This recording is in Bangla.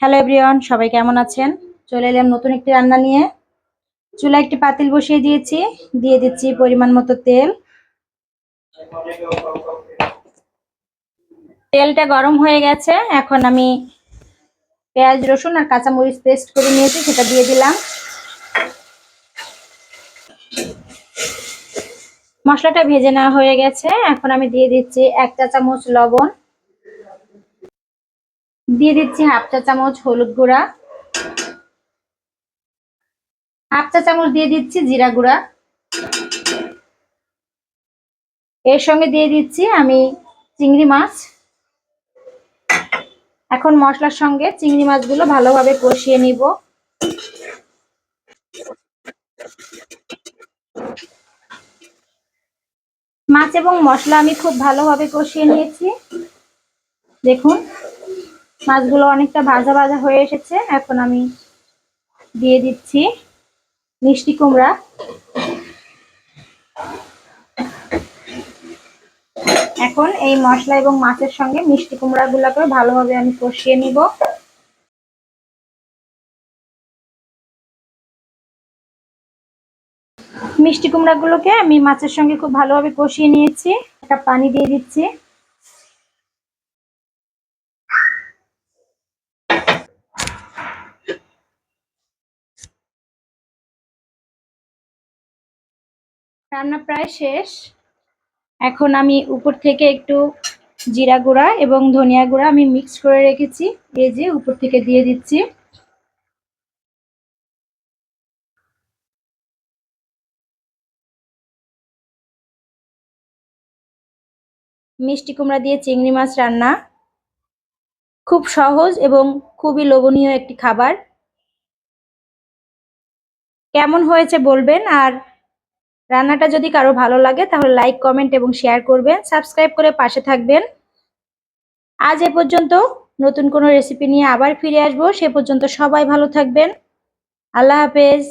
হ্যালো এভরিওয়ান সবাই কেমন আছেন? চলে এলাম নতুন একটি রান্না নিয়ে। চুলা একটি পাতিল বসিয়ে দিয়েছি, দিয়ে দিচ্ছি পরিমাণ মতো তেল। তেলটা গরম হয়ে গেছে, এখন আমি পেঁয়াজ, রসুন আর কাঁচামরিচ পেস্ট করে নিয়েছি, সেটা দিয়ে দিলাম। মশলাটা ভেজে নেওয়া হয়ে গেছে, এখন আমি দিয়ে দিচ্ছি এক চা চামচ লবণ। দিয়ে দিচ্ছি হাফ চা চামচ হলুদ গুঁড়া। হাফ চা চামচ দিয়ে দিচ্ছি জিরা গুঁড়া। এর সঙ্গে দিয়ে দিচ্ছি আমি চিংড়ি মাছ। এখন মশলার সঙ্গে চিংড়ি মাছগুলো ভালোভাবে কষিয়ে নিব। মাছ এবং মশলা আমি খুব ভালোভাবে কষিয়ে নিয়েছি। দেখুন। মাছগুলো অনেকটা ভাজা ভাজা হয়ে এসেছে। এখন আমি দিয়ে দিচ্ছি মিষ্টি কুমড়া। এখন এই মশলা এবং মাছের সঙ্গে মিষ্টি কুমড়া গুলাকে ভালোভাবে আমি কষিয়ে নিব। মিষ্টি কুমড়া গুলোকে আমি মাছের সঙ্গে খুব ভালোভাবে কষিয়ে নিয়েছি। একটা পানি দিয়ে দিচ্ছি। রান্না প্রায় শেষ। এখন আমি উপর থেকে একটু জিরা গুঁড়া এবং ধনিয়া গুঁড়া আমি মিক্স করে রেখেছি। এই যে উপর থেকে দিয়ে দিচ্ছি। মিষ্টি কুমড়া দিয়ে চিংড়ি মাছ রান্না। খুব সহজ এবং খুবই লোভনীয় একটি খাবার। কেমন হয়েছে বলবেন? আর রান্নাটা যদি কারও ভালো লাগে, তাহলে লাইক কমেন্ট এবং শেয়ার করবেন। সাবস্ক্রাইব করে পাশে থাকবেন। আজ এ পর্যন্ত নতুন কোনো রেসিপি নিয়ে আবার ফিরে আসব। সে পর্যন্ত সবাই ভালো থাকবেন। আল্লাহ হাফেজ।